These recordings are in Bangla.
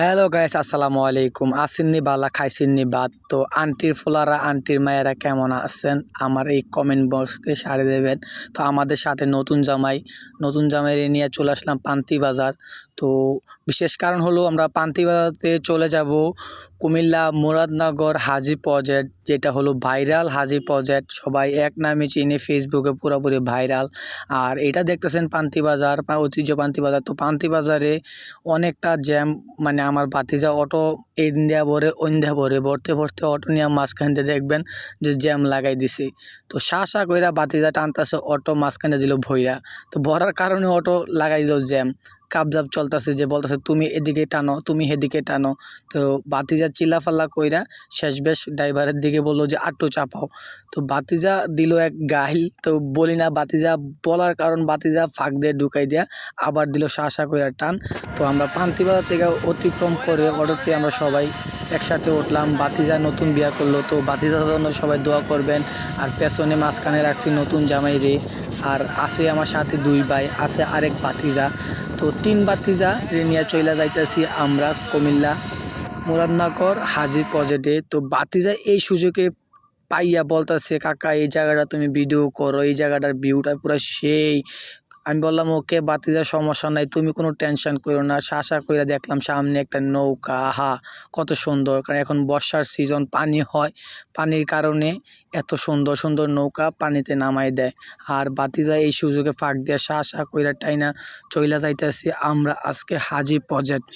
হ্যালো গাইস আসসালামু আলাইকুম আসিননি বালা খাইছিননি বাদ তো আন্টির ফোলারা আন্টির মায়েরা কেমন আছেন? আমার এই কমেন্ট বক্সকে সারে দেবেন। তো আমাদের সাথে নতুন জামাই নতুন জামাই নিয়ে চলে আসলাম পান্তি বাজার। তো বিশেষ কারণ হলো আমরা পান্তি বাজারতে চলে যাব কুমিল্লা মুরাদনগর হাজি প্রজেক্ট যেটা হলো ভাইরাল হাজি প্রজেক্ট সবাই এক নামে চিনে ফেসবুকে পুরোপুরি ভাইরাল। আর এটা দেখতেছেন পান্তি বাজার বা ঐতিহ্য পান্তি বাজার। তো পান্তি বাজারে অনেকটা জ্যাম মানে আমার বাতিজা অটো ইন্ডিয়া ভরে ইন্ডিয়া ভরে, ভরতে ভরতে অটো নিয়ে মাঝখান দিয়ে দেখবেন যে জ্যাম লাগাই দিছি। তো শা শা কইরা বাতিজা টানতেছে, অটো মাঝখানে দিল ভইরা। তো ভরার কারণে অটো লাগাই দিল জ্যাম। কাবজাব চলতেছে যে বলতেছে, তুমি এদিকে টানো, তুমি এদিকে টানো। তো বাতিজা চিল্লাফাল্লা কইরা শেষ বেশ ড্রাইভারের দিকে বলল যে আটটু চাপাও। তো বাতিজা দিল এক গাইল তো বলি না, বাতিজা বলার কারণ বাতিজা ফাঁক দিয়ে ঢুকাই দেয়া আবার দিল শাসা কইরা টান। তো আমরা পান্তিবাজার থেকে অতিক্রম করে অটোতে আমরা সবাই একসাথে উঠলাম। বাতিজা নতুন বিয়া করল। তো বাতিজার জন্য সবাই দোয়া করবেন। আর পেছনে মাঝখানে রাখছি নতুন জামাই রে আর আছে আমার সাথে দুই ভাই, আছে আরেক বাতিজা তো তিন বাতিজা রে নিয়ে চইলা যাইতেছি আমরা কুমিল্লা মুরাদনগর হাজির কজেটে তো বাতিজা এই সুযোগে পাইয়া বলতেছে, কাকা, এই জায়গাটা তুমি ভিডিও করো, এই জায়গাটার ভিউটা পুরো সেই আমি বললাম, ওকে বাতি বাতিজার সমস্যা নাই, তুমি কোনো টেনশন করো না। শাসা কইরা দেখলাম, সামনে একটা নৌকা। আহা, কত সুন্দর। কারণ এখন বর্ষার সিজন পানি হয়। পানির কারণে এত সুন্দর সুন্দর নৌকা পানিতে নামাই দেয়। আর বাতি বাতিজা এই সুযোগে ফাঁক দিয়ে শাসা কইরা টাইনা চইলা যাইতেছি, আমরা আজকে হাজি প্রজেক্ট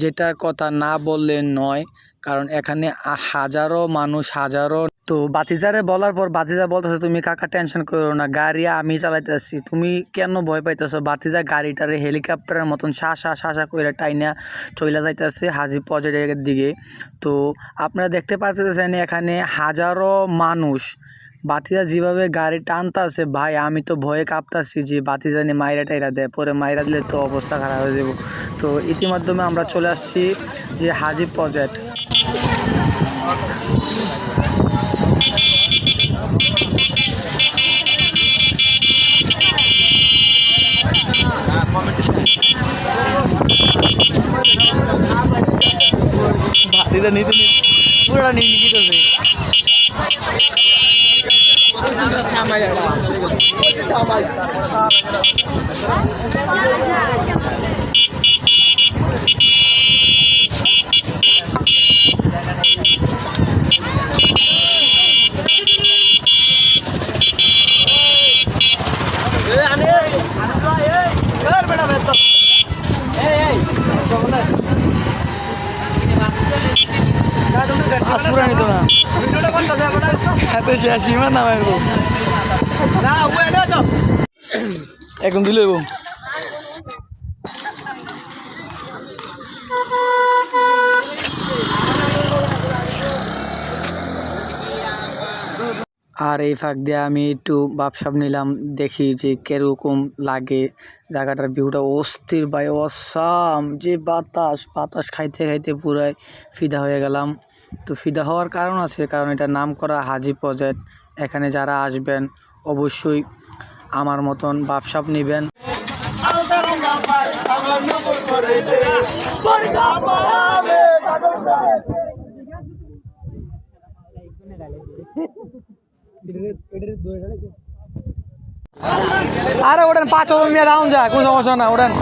যেটার কথা না বললে নয়, কারণ এখানে হাজারো মানুষ, হাজারো তো বাতিজারে বলার পর বাতিজা বলতেছে, তুমি কাকা টেনশন করো না, গাড়ি আমি চালাইতেছি। তুমি কেন ভয় পাইতেছো? বাতিজা গাড়িটারে হেলিকপ্টারের মতন শা শা শা শা করে টাইনা চইলা যাইতেছে হাজি প্রজেক্টের দিকে। তো আপনারা দেখতে পাচ্ছেন এখানে হাজারো মানুষ। বাতিজা যেভাবে গাড়ি টানতাছে, ভাই, আমি তো ভয়ে কাঁপতাছি যে বাতিজা নিয়ে মাইরা টাইরা দেয়, পরে মাইরা দিলে তো অবস্থা খারাপ হয়ে যাব। তো ইতিমাধ্যমে আমরা চলে আসছি যে হাজি প্রজেক্ট বাতিজা নিতে পুরোটা নিয়ে নিত না। এত শেষ ইমান নামাই এখন দিল আর এই ফাঁক দিয়ে আমি একটু বাপসাপ নিলাম দেখি যে কীরকম লাগে জায়গাটার ভিউটা অস্থির ভাই অসাম যে বাতাস বাতাস খাইতে খাইতে পুরাই ফিদা হয়ে গেলাম। তো ফিদা হওয়ার কারণ আছে, কারণ এটা নাম করা হাজি প্রজেক্ট এখানে যারা আসবেন, অবশ্যই আমার মতন বাপসাপ নেবেন। আরে ওঠেন, পাঁচ মিয়া রাউন্ড যায় কোনো সমস্যা না ওঠেন।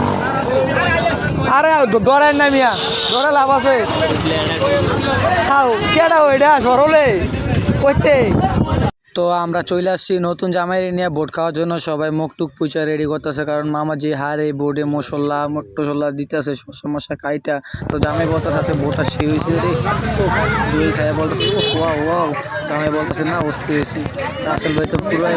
আরে ডরেন না মিয়া। লাভ আছে। কেডা ওইটা সরলে। কইতে। তো আমরা চলে আসছি নতুন জামাই নিয়ে বোট খাওয়ার জন্য। সবাই মুখ টুক পুচা রেডি করতেছে, কারণ মামা যে হারে বোর্ডে মশলা টসলা দিতেছে সমস্যা খাইটা তো জামাই বলতেছে আছে বোটটা সে হয়েছে রে। জুই খাই বলতেছে ওয়া ওয়া জামাই বলতেছে, না, অস্থির হয়েছি আসল ভাই তো পুরো